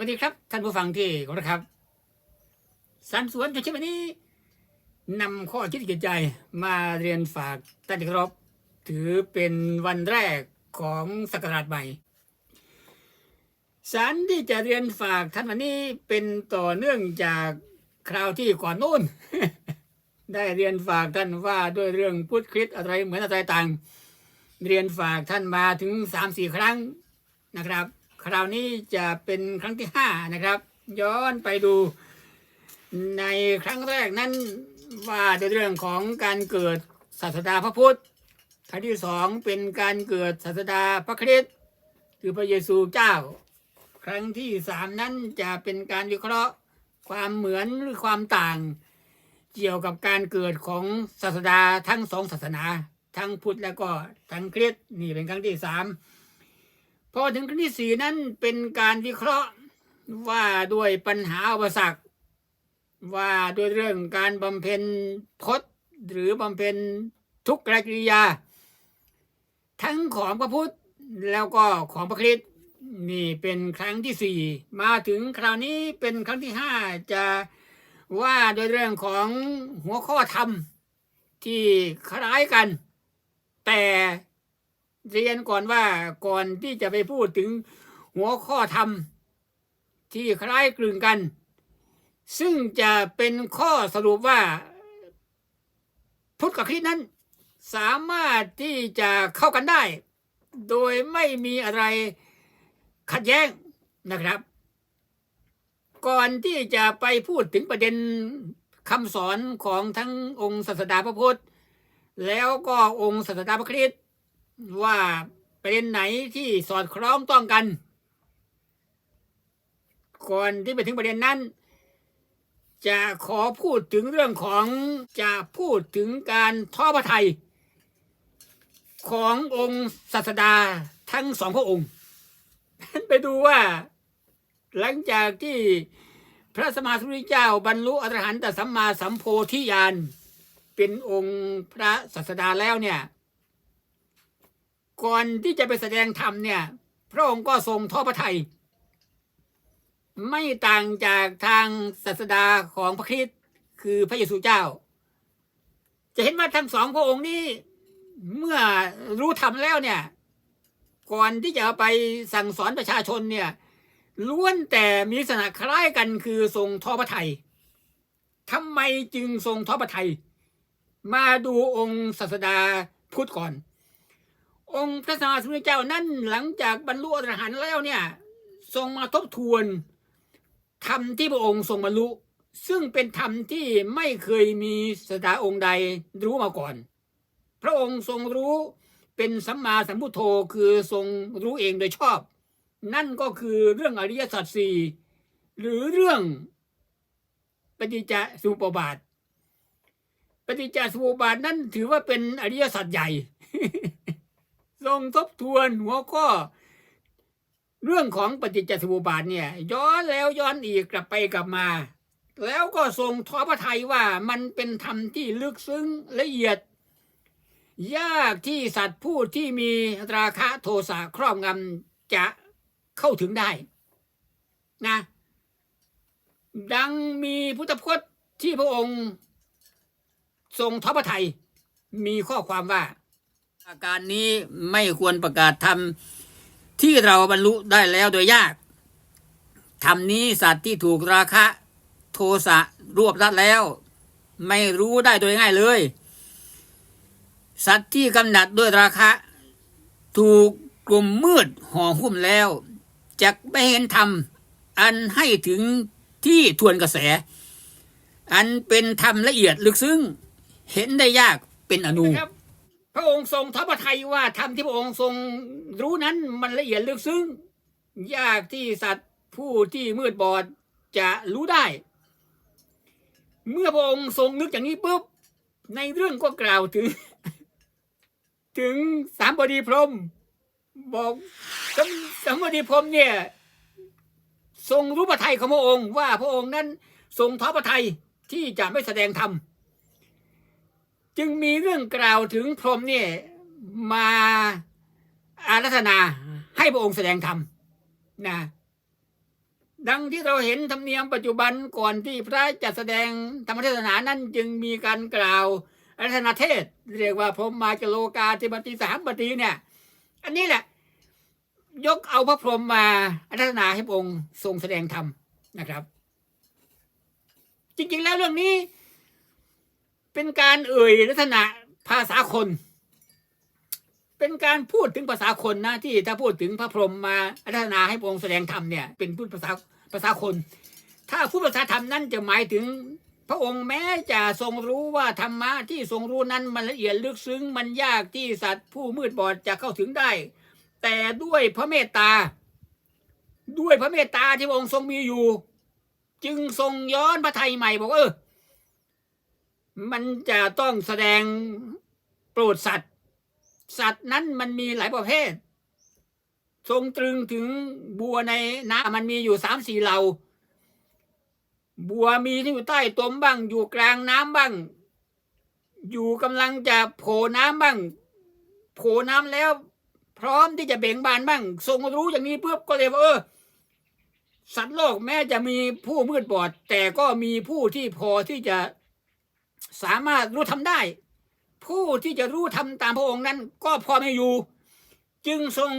วัสดีครับ ท่านผู้ฟังที่เคารพครับสันสวนจะชิวันนี้นำข้อคิดเกียใจมาเรียนฝากท่านที่เคารพถือเป็นวันแรกของศักราชใหม่สารที่จะเรียนฝากท่านวันนี้เป็นต่อเนื่องจากคราวที่ก่อนโน้น ได้เรียนฝากท่านว่าด้วยเรื่องพุทธคริสอะไรเหมือนอะไรต่าง เรียนฝากท่านมาถึงสามสี่ครั้งนะครับ คราวนี้จะเป็นครั้งที่ห้านะครับ ย้อนไปดู ในครั้งแรกนั้นว่าด้วยเรื่องของการเกิดศาสดาพระพุทธครั้งที่สองเป็นการเกิดศาสดาพระคริสต์คือพระเยซูเจ้า ครั้งที่สามนั้นจะเป็นการวิเคราะห์ความเหมือนหรือความต่าง เกี่ยวกับการเกิดของศาสดาทั้งสองศาสนา ทั้งพุทธแล้วก็ทั้งคริสต์นี่เป็นครั้งที่สาม พอถึงครั้งที่สี่นั้นเป็นการวิเคราะห์ว่าด้วยปัญหาอุปสรรคว่าด้วยเรื่องการบำเพ็ญพจน์หรือบำเพ็ญทุกขกิริยา ทั้งของพระพุทธแล้วก็ของพระคริสต์นี่เป็นครั้งที่สี่มาถึงคราวนี้เป็นครั้งที่ห้าจะว่าโดยเรื่องของหัวข้อธรรมที่คล้ายกัน แต่ เรียนก่อนว่าก่อนที่จะไปพูดถึงหัวข้อธรรม ที่คล้ายคลึงกัน ซึ่งจะเป็นข้อสรุปว่าพุทธกับคริสต์นั้น สามารถที่จะเข้ากันได้ โดยไม่มีอะไรขัดแย้งนะครับ ก่อนที่จะไปพูดถึงประเด็นคำสอนของทั้งองค์ศาสดาพระพุทธ แล้วก็องค์ศาสดาพระคริสต์ ว่าประเด็นไหนที่สอดคล้องต้องกัน ก่อนที่ไปถึงประเด็นนั้น จะขอพูดถึงเรื่องของจะพูดถึงการท้อพระทัยขององค์ศาสดาทั้งสองพระองค์ ไปดูว่า หลังจากที่พระสมมาสมุทรเจ้าบรรลุอรหันตสัมมาสัมโพธิญาณเป็นองค์พระศาสดาแล้วเนี่ย ก่อนที่จะไปแสดงธรรมเนี่ย พระองค์ก็ทรงท้อพระทัยไม่ต่างจากทางศาสดาของพระคริสต์คือพระเยซูเจ้า จะเห็นว่าทั้งสองพระองค์นี้เมื่อรู้ธรรมแล้วเนี่ย ก่อนที่จะไปสั่งสอนประชาชนเนี่ยล้วนแต่มีลักษณะคล้ายกันคือทรงทอพระทัยทำไมจึงทรงทอพระทัยมาดูองค์ศาสดาพุทธก่อน องค์พระสัมมาสัมพุทธเจ้านั่นหลังจากบรรลุอรหันต์แล้วเนี่ยทรงมาทบทวนธรรมที่พระองค์ทรงบรรลุ ซึ่งเป็นธรรมที่ไม่เคยมีสดาองค์ใดรู้มาก่อน พระองค์ทรงรู้เป็นสัมมาสัมพุทโธคือทรงรู้เองโดยชอบ นั่นก็คือเรื่องอริยสัจสี่หรือเรื่องปฏิจจสมุปบาท ปฏิจจสมุปบาทนั้นถือว่าเป็นอริยสัจใหญ่ ทรงทบทวนหัวข้อ เรื่องของปฏิจจสมุปบาทเนี่ย ย้อนแล้วย้อนอีกกลับไปกลับมา แล้วก็ทรงทอพระทัยว่ามันเป็นธรรมที่ลึกซึ้งละเอียด ยากที่สัตว์ผู้ที่มีราคะโทสะครอบงำจะเข้าถึงได้นะดังมีพุทธพจน์ที่พระองค์ ทรงทอพระทัยมีข้อความว่า อาการนี้ไม่ควรประกาศธรรมที่เราบรรลุได้แล้วโดยยากธรรมนี้สัตว์ที่ถูกราคะโทสะรวบรัดแล้ว ไม่รู้ได้โดยง่ายเลย สัตว์ที่กำหนัดด้วยราคะ ถูกกลุ่มมืดห่อหุ้มแล้วจะไม่เห็นธรรมอันให้ถึงที่ทวนกระแส อันเป็นธรรมละเอียดลึกซึ้งเห็นได้ยากเป็นอนูพ ระองค์ทรงท้อพระทัยว่าธรรมที่พระองค์ทรงรู้นั้นมันละเอียดลึกซึ้ง ยากที่สัตว์ผู้ที่มืดบอดจะรู้ได้ เมื่อพระองค์ทรงนึกอย่างนี้ปุ๊บในเรื่องก็กล่าวถึง ถึงสามบดีพรม บอกสามสามบดีพรมเนี่ย ทรงรู้พระทัยของพระองค์ว่าพระองค์นั้นทรงท้อพระทัยที่จะไม่แสดงธรรม จึงมีเรื่องกล่าวถึงพรหมนี่มาอารัธนาให้พระองค์แสดงธรรมนะดังที่เราเห็นธรรมเนียมปัจจุบันก่อนที่พระจะแสดงธรรมเทศนานั้นจึงมีการกล่าวอารัธนาเทศ เรียกว่าพรหมมาจโลกาธิปติสามปฏิเนี่ย อันนี้แหละ ยกเอาพระพรหมมาอารัธนาให้พระองค์ทรงแสดงธรรมนะครับ จริงๆแล้วเรื่องนี้ เป็นการเอ่ยลักษณะภาษาคน เป็นการพูดถึงภาษาคนนะที่ถ้าพูดถึงพระพรหมมาอารัธนาให้พระองค์แสดงธรรมเนี่ยเป็นพูดภาษาภาษาคน ถ้าพูดภาษาธรรมนั้นจะหมายถึงพระองค์แม้จะทรงรู้ว่าธรรมะที่ทรงรู้นั้นมันละเอียดลึกซึ้งมันยากที่สัตว์ผู้มืดบอดจะเข้าถึงได้ แต่ด้วยพระเมตตา ด้วยพระเมตตาที่พระองค์ทรงมีอยู่ จึงทรงย้อนพระทัยใหม่บอกว่าเออ มันจะต้องแสดงโปรดสัตว์ สัตว์นั้นมันมีหลายประเภท ทรงตรึงถึงบัวในน้ำมันมีอยู่สามสี่เหล่า บัวมีที่อยู่ใต้ตมบ้าง อยู่กลางน้ำบ้าง อยู่กำลังจะโผล่น้ำบ้าง โผล่น้ำแล้ว พร้อมที่จะเบ่งบานบ้าง ทรงรู้อย่างนี้ปุ๊บก็เลยว่าเออสัตว์โลกแม้จะมีผู้มืดบอด แต่ก็มีผู้ที่พอที่จะ สามารถรู้ทำได้ ผู้ที่จะรู้ทำตามพระองค์นั้น ก็พอไม่อยู่ จึงทรง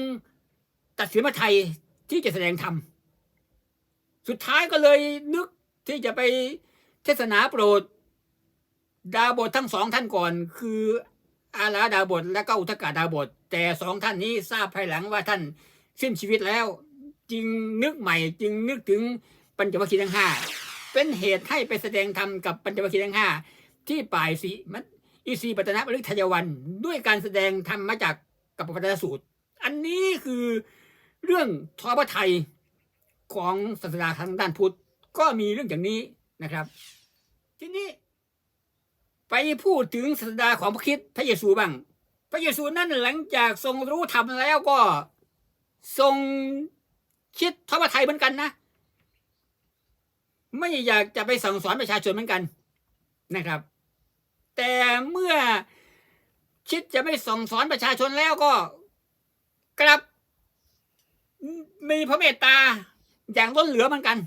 ตัดสินพระไทยที่จะแสดงธรรมสุดท้ายก็เลยนึกที่จะไปเทศนาโปรด ดาบททั้งสองท่านก่อน คืออาลาดาบทและก็อุทกาดาบท แต่สองท่านนี้ทราบภายหลังว่าท่านสิ้นชีวิตแล้ว จึงนึกใหม่ จึงนึกถึงปัญจวัคคีย์ทั้งห้าเป็นเหตุให้ไปแสดงธรรมกับปัญจวัคคีย์ทั้งห้า ที่ป่ายสีมัดอิสีปัตนะบริทยวัน ด้วยการแสดงธรรมมาจากกับปปัตนสูตร อันนี้คือเรื่องทอพระไทยของศาสนาทางด้านพุทธ ก็มีเรื่องอย่างนี้นะครับ ทีนี้ ไปพูดถึงศาสดาของพระคิดพระเยซูบ้าง พระเยซูนั้นหลังจากทรงรู้ธรรมแล้วก็ทรงคิดทอพระไทยเหมือนกันนะ ไม่อยากจะไปสั่งสอนประชาชนเหมือนกัน นะครับ แต่เมื่อคิดจะไม่ส่งสอนประชาชนแล้วก็กลับ มีพระเมตตาอย่างล้นเหลือเหมือนกัน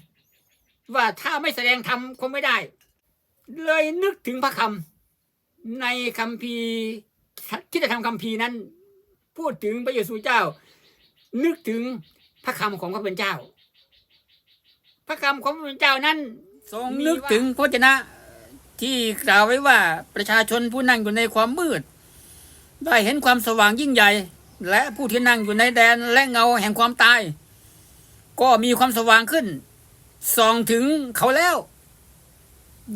ว่าถ้าไม่แสดงธรรมคงไม่ได้ เลยนึกถึงพระคำในคำพีร์ที่จะทำคำพีนั้น พูดถึงพระเยซูเจ้า นึกถึงพระคำของพระเป็นเจ้า พระคำของพระเป็นเจ้านั้นทรงนึกถึงพระเจนะ ที่กล่าวไว้ว่าประชาชนผู้นั่งอยู่ในความมืด ได้เห็นความสว่างยิ่งใหญ่ และผู้ที่นั่งอยู่ในแดนและเงาแห่งความตาย ก็มีความสว่างขึ้นส่องถึงเขาแล้ว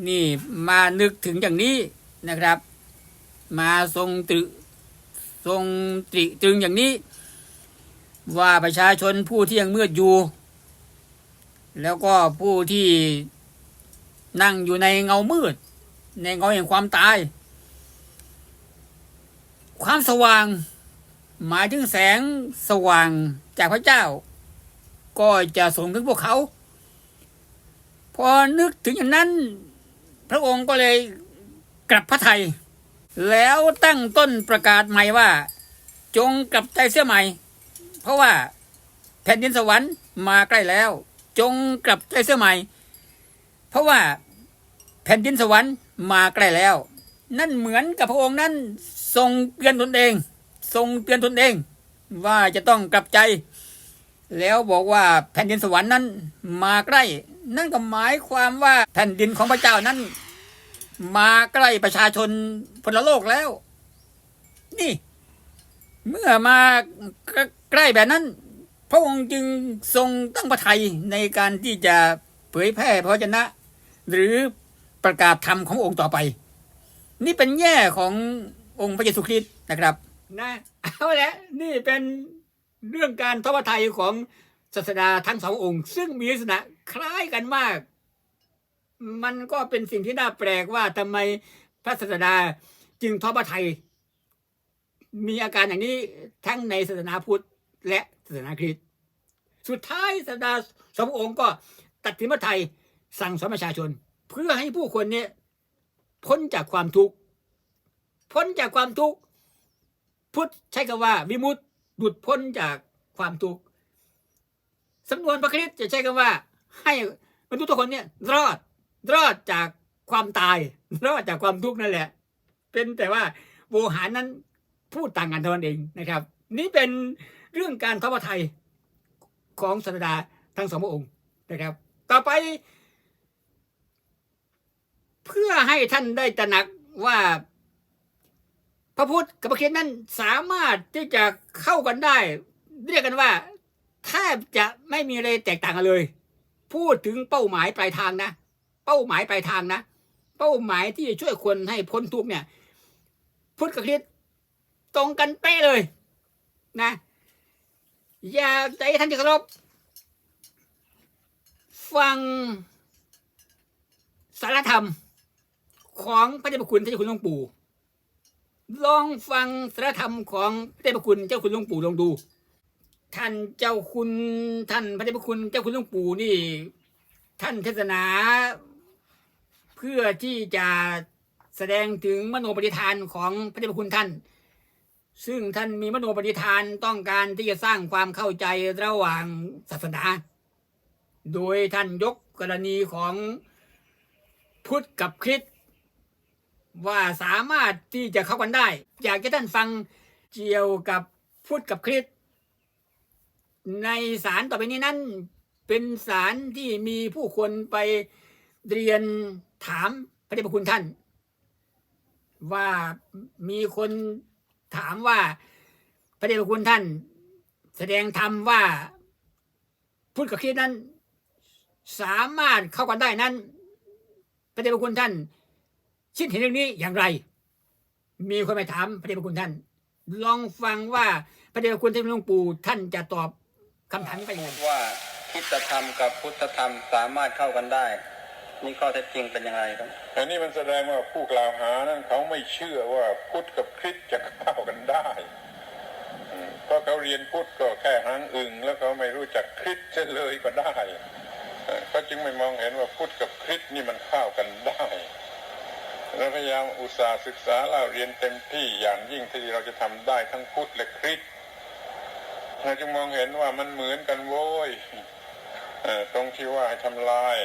นี่มานึกถึงอย่างนี้นะครับ มาทรงตรึทรงตริตรึงอย่างนี้ ว่าประชาชนผู้ที่ยังมืดอยู่ แล้วก็ผู้ที่ นั่งอยู่ในเงามืด ในเงาแห่งความตาย ความสว่าง หมายถึงแสงสว่างจากพระเจ้า ก็จะส่งถึงพวกเขา พอนึกถึงอย่างนั้น พระองค์ก็เลยกลับพระไทย แล้วตั้งต้นประกาศใหม่ว่า จงกลับใจเสียใหม่ เพราะว่าแผ่นดินสวรรค์มาใกล้แล้ว จงกลับใจเสียใหม่ เพราะว่า แผ่นดินสวรรค์มาใกล้แล้ว นั่นเหมือนกับพระองค์นั้นทรงเตือนตนเอง ทรงเตือนตนเอง ว่าจะต้องกลับใจ แล้วบอกว่าแผ่นดินสวรรค์นั้นมาใกล้ นั่นก็หมายความว่าแผ่นดินของพระเจ้านั้น มาใกล้ประชาชนพลโลกแล้ว นี่ เมื่อมาใกล้แบบนั้น พระองค์จึงทรงตั้งพระทัยในการที่จะเผยแพร่พระวจนะ หรือ ประกาศธรรมขององค์ต่อไป นี่เป็นแง่ขององค์พระเยซูคริสต์นะครับ นะเอาละนี่เป็นเรื่องการทอดพระทัยของศาสดาทั้งสององค์ ซึ่งมีลักษณะคล้ายกันมาก มันก็เป็นสิ่งที่น่าแปลกว่าทำไมพระศาสดาจึงทอดพระทัยมีอาการอย่างนี้ทั้งในศาสนาพุทธและศาสนาคริสต์สุดท้ายศาสดาสององค์ก็ตัดสินพระทัยสั่งสอนประชาชน เพื่อให้ผู้คนเนี่ยพ้นจากความทุกข์พ้นจากความทุกข์พุทธใช้คำว่า วิมุตติหลุดพ้นจากความทุกข์สำนวนพระคริสต์จะใช้คำว่า ให้มนุษย์ทุกคนเนี่ยรอดรอดจากความตาย รอดจากความทุกข์นั่นแหละ เป็นแต่ว่าโวหารนั้นพูดต่างกันเท่านั้นเองนะครับ นี่เป็นเรื่องการทอดพระไทยของศาสดาทั้งสองพระองค์นะครับ ต่อไป เพื่อให้ท่านได้ตระหนักว่าพระพุทธกับพระคริสต์นั้นสามารถที่จะเข้ากันได้ เรียกกันว่าแทบจะไม่มีอะไรแตกต่างกันเลย พูดถึงเป้าหมายปลายทางนะ เป้าหมายปลายทางนะ เป้าหมายที่จะช่วยคนให้พ้นทุกข์เนี่ย พุทธกับคริสต์ตรงกันเป๊ะเลย นะ อย่ากจท่านที่เคารพฟังสารธรรม ของพระเดชพระคุณเจ้าคุณหลวงปู่ลองฟังสารธรรมของพระเดชพระคุณเจ้าคุณหลวงปู่ลองดู ท่านเจ้าคุณท่านพระเดชพระคุณเจ้าคุณหลวงปู่นี่ ท่านเทศนา เพื่อที่จะแสดงถึงมโนปณิธานของพระเดชพระคุณท่าน ซึ่งท่านมีมโนปณิธานต้องการที่จะสร้างความเข้าใจระหว่างศาสนา โดยท่านยกกรณีของพุทธกับคริสต์ ว่าสามารถที่จะเข้ากันได้ อยากให้ท่านฟังเกี่ยวกับพุทธกับคริสในสารต่อไปนี้นั้นเป็นสารที่มีผู้คนไปเรียนถามพระเดชพระคุณท่าน ว่ามีคนถามว่าพระเดชพระคุณท่าน แสดงธรรมว่าพุทธกับคริสนั้น สามารถเข้ากันได้นั้น พระเดชพระคุณท่าน คิดเห็นเรื่องนี้อย่างไร มีคนไปถามพระเดชพระคุณท่าน ลองฟังว่าพระเดชพระคุณท่านหลวงปู่ท่านจะตอบคำถามนี้ไปยังไงว่าคริสตธรรมกับพุทธธรรมสามารถเข้ากันได้นี่ข้อเท็จจริงเป็นอย่างไรครับอันนี้มันแสดงว่าผู้กล่าวหานั้นเขาไม่เชื่อว่าพุทธกับคริสต์จะเข้ากันได้อืมเพราะเขาเรียนพุทธก็แค่หางอึงแล้วเขาไม่รู้จักคริสต์เสียเลยก็ได้เอ่อเขาจึงไม่มองเห็นว่าพุทธกับคริสต์นี่มันเข้ากันได้ เราพยายามอุตสาห์ศึกษาเล่าเรียนเต็มที่อย่างยิ่งที่เราจะทำได้ทั้งพุทธและคริสต์เราจึงมองเห็นว่ามันเหมือนกันโว้ยตรงที่ว่าให้ทำลาย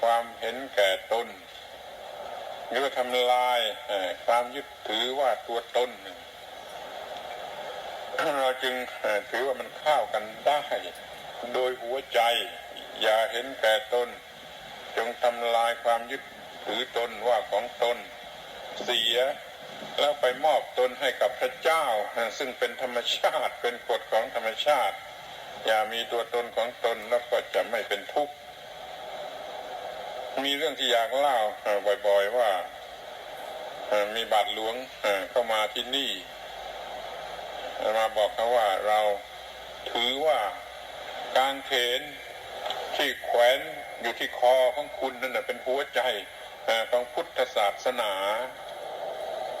ความเห็นแก่ตนหรือว่าทำลายความยึดถือว่าตัวตนเราจึงถือว่ามันเข้ากันได้ โดยหัวใจ อย่าเห็นแก่ตน จงทำลายความยึด ถือตนว่าของตนเสีย แล้วไปมอบตนให้กับพระเจ้า ซึ่งเป็นธรรมชาติเป็นกฎของธรรมชาติ อย่ามีตัวตนของตนแล้วก็จะไม่เป็นทุกข์มีเรื่องที่อยากเล่าบ่อยๆว่ามีบาทหลวงเข้ามาที่นี่ มาบอกเขาว่าเราถือว่ากางเขนที่แขวนอยู่ที่คอของคุณนั่นนะเป็นหัวใจ ของพุทธศาสนา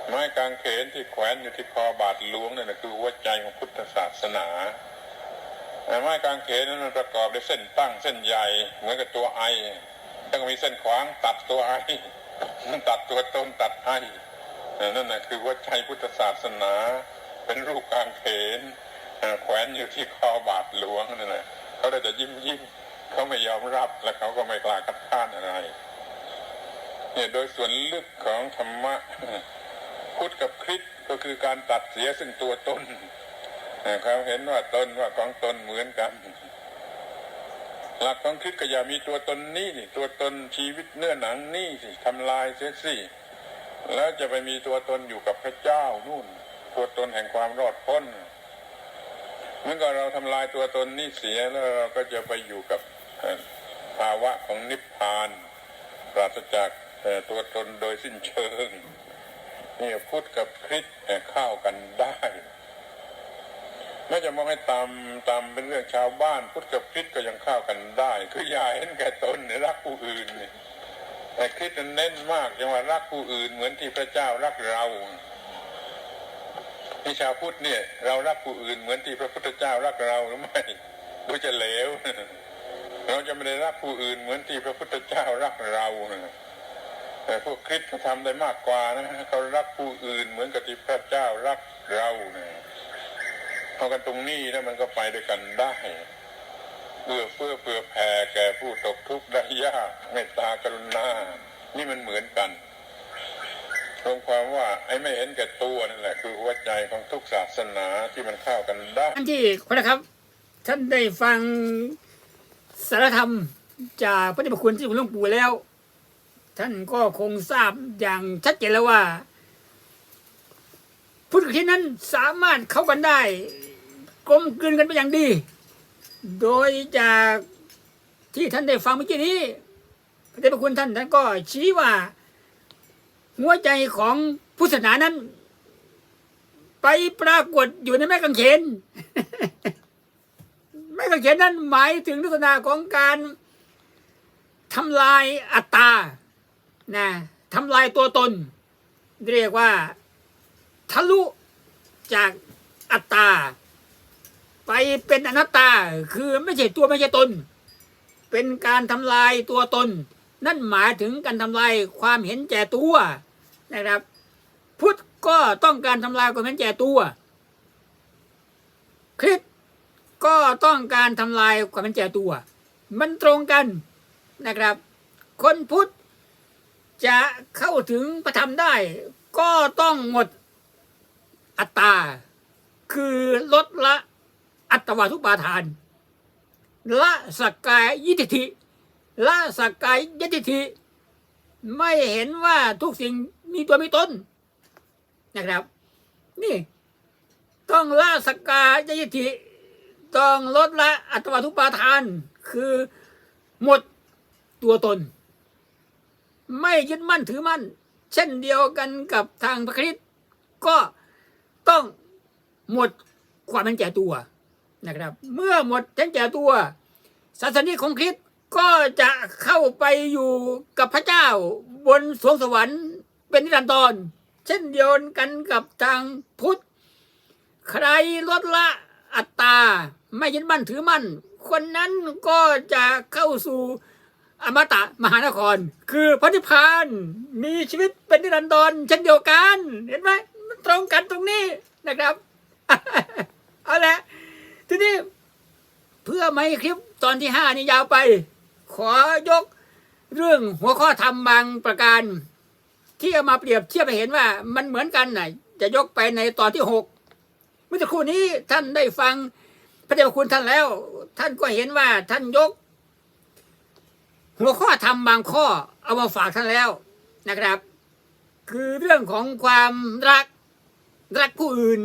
ไม้กางเขนที่แขวนอยู่ที่คอบาทหลวงนั่นนะคือหัวใจของพุทธศาสนาไม้กางเขนนั้นมันประกอบด้วยเส้นตั้งเส้นใหญ่เหมือนกับตัวไอต้องมีเส้นขวางตัดตัวไอมันตัดตัวต้นตัดไอ่นั่นนะคือหัวใจพุทธศาสนา เป็นรูปกางเขนแขวนอยู่ที่คอบาทหลวงนั่นแหละเขาได้แต่ยิ้มยิ้มเขาไม่ยอมรับและเขาก็ไม่กล้าคัดค้านอะไร เนี่ยโดยส่วนลึกของธรรมะพุทธกับคริสก็คือการตัดเสียซึ่งตัวตนเขาเห็นว่าตนว่าของตนเหมือนกัน หลักของคริสก็อย่ามีตัวตนนี่นี่ตัวตนชีวิตเนื้อหนังนี่สิทำลายเสียสิแล้วจะไปมีตัวตนอยู่กับพระเจ้านู่น ตัวตนแห่งความรอดพ้นเมื่อก็เราทำลายตัวตนนี่เสียแล้วเราก็จะไปอยู่กับภาวะของนิพพานปราศจาก ตัวตนโดยสิ้นเชิงนี่พุทธกับคริสเอ่อเข้ากันได้ไม่จะมองให้ตามตามเป็นเรื่องชาวบ้านพุทธกับคริสก็ยังเข้ากันได้ คืออย่าเห็นแก่ตนเนี่ยรักผู้อื่นแต่คริสเน้นมากยังว่ารักผู้อื่น เหมือนที่พระเจ้ารักเราที่ชาวพุทธเนี่ย เรารักผู้อื่นเหมือนที่พระพุทธเจ้ารักเราหรือไม่ดูจะเหลว เราจะไม่ได้รักผู้อื่นเหมือนที่พระพุทธเจ้ารักเรา แต่พวกคริสต์เขาทำได้มากกว่านะเขารักผู้อื่นเหมือนกับที่พระเจ้ารักเราเนี่ยเอากันตรงนี้แล้วมันก็ไปด้วยกันได้เอื้อเฟื้อเผื่อแผ่แก่ผู้ตกทุกข์ได้ยากเมตตากรุณา นี่มันเหมือนกันรวมความว่าไอ้ไม่เห็นแก่ตัวนั่นแหละ คือหัวใจของทุกศาสนาที่มันเข้ากันได้ท่านที่คนนะครับ ท่านได้ฟังสารธรรมจากพระเดชพระคุณที่หลวงปู่แล้ว ท่านก็คงทราบอย่างชัดเจนแล้วว่าพุทธคิดนั้นสามารถเข้ากันได้ กลมกลืนกันไปอย่างดี โดยจากที่ท่านได้ฟังเมื่อกี้นี้พระเดชพระคุณท่านท่านก็ชี้ว่า หัวใจของพุทธศาสนานั้น ไปปรากฏอยู่ในแม่กางเขนแม่กางเขนนั้นหมายถึงลักษณะของการทำลายอัตตา นะทำลายตัวตน เรียกว่า ทะลุจากอัตตา ไปเป็นอนัตตาคือไม่ใช่ตัวไม่ใช่ตน เป็นการทำลายตัวตน นั่นหมายถึงการทำลายความเห็นแก่ตัวนะครับ พุทธก็ต้องการทำลายความเห็นแก่ตัว คริสก็ต้องการทำลายความเห็นแก่ตัว มันตรงกันนะครับ คนพุทธ จะเข้าถึงพระธรรมได้ ก็ต้องหมดอัตตา คือลดละอัตวาทุปาทาน ละสกกายยิทธิละสกกายยติธิไม่เห็นว่าทุกสิ่งมีตัวมีตนนะครับ นี่ ต้องละสกกายยิทธิต้องลดละอัตวาทุปาทาน คือหมดตัวตน ไม่ยึดมั่นถือมั่น เช่นเดียวกันกับทางพระคริสต์ก็ต้องหมดความเป็นแก่ตัวนะครับ เมื่อหมดเห็นแก่ตัวศาสนาของคริสต์ก็จะเข้าไปอยู่กับพระเจ้าบนสวงสวรรค์เป็นนิรันดรเช่นเดียวกันกับทางพุทธ ใครลดละอัตตา ไม่ยึดมั่นถือมั่น คนนั้นก็จะเข้าสู่ อมตะมหานคร คือพระนิพพานมีชีวิตเป็นนิรันดรเช่นเดียวกัน เห็นไหมมันตรงกันตรงนี้นะครับเอาละทีนี้เพื่อไม่คลิปตอนที่ห้านี่ยาวไป ขอยกเรื่องหัวข้อธรรมบางประการ ที่เอามาเปรียบเทียบให้เห็นว่า มันเหมือนกันนะจะยกไปในตอนที่หกเมื่อสักครู่นี้ท่านได้ฟังพระเดชพระคุณท่านแล้ว ท่านก็เห็นว่าท่านยก หัวข้อธรรมบางข้อเอามาฝากท่านแล้วนะครับ คือเรื่องของความรักรักผู้อื่น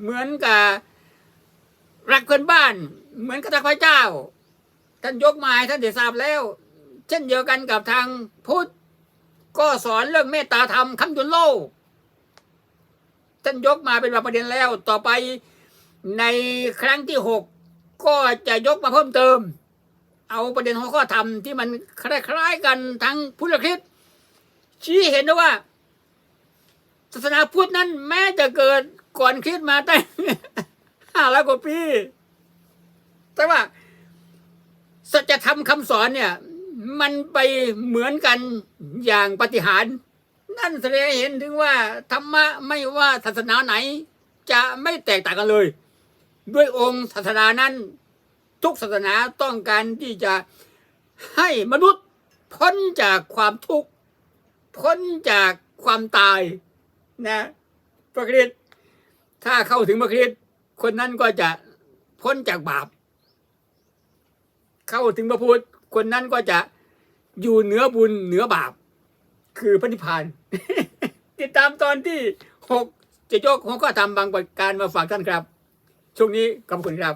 เหมือนกับรักเพื่อนบ้าน เหมือนกับรักพระเจ้า ท่านยกมาให้ท่านได้ทราบแล้ว เช่นเดียวกันกับทางพุทธก็สอนเรื่องเมตตาธรรมคำจุนโลกท่านยกมาเป็นประเด็นแล้ว ต่อไปในครั้งที่หกก็จะยกมาเพิ่มเติม เอาประเด็นหัวข้อธรรมที่มันคล้ายๆกันทั้งพุทธคริสต์ชี้เห็นนะว่าศาสนาพุทธนั้น แม้จะเกิดก่อนคริสต์มาตั้งห้าร้อยกว่าปี แต่ว่าสัจธรรมคำสอนเนี่ย มันไปเหมือนกันอย่างปฏิหาร นั่นแสดงเห็นถึงว่าธรรมะไม่ว่าศาสนาไหน จะไม่แตกต่างกันเลย ด้วยองค์ศาสนานั้น ทุกศาสนาต้องการที่จะให้มนุษย์พ้นจากความทุกข์ พ้นจากความตายนะพระคริสต์ถ้าเข้าถึงพระคริสต์คนนั้นก็จะพ้นจากบาป เข้าถึงพระพุทธคนนั้นก็จะอยู่เหนือบุญเหนือบาป คือพระนิพพานติดตามตอนที่หกจะยกหัวข้อธรรมบางประการมาฝากท่านครับ ช่วงนี้ขอบคุณครับ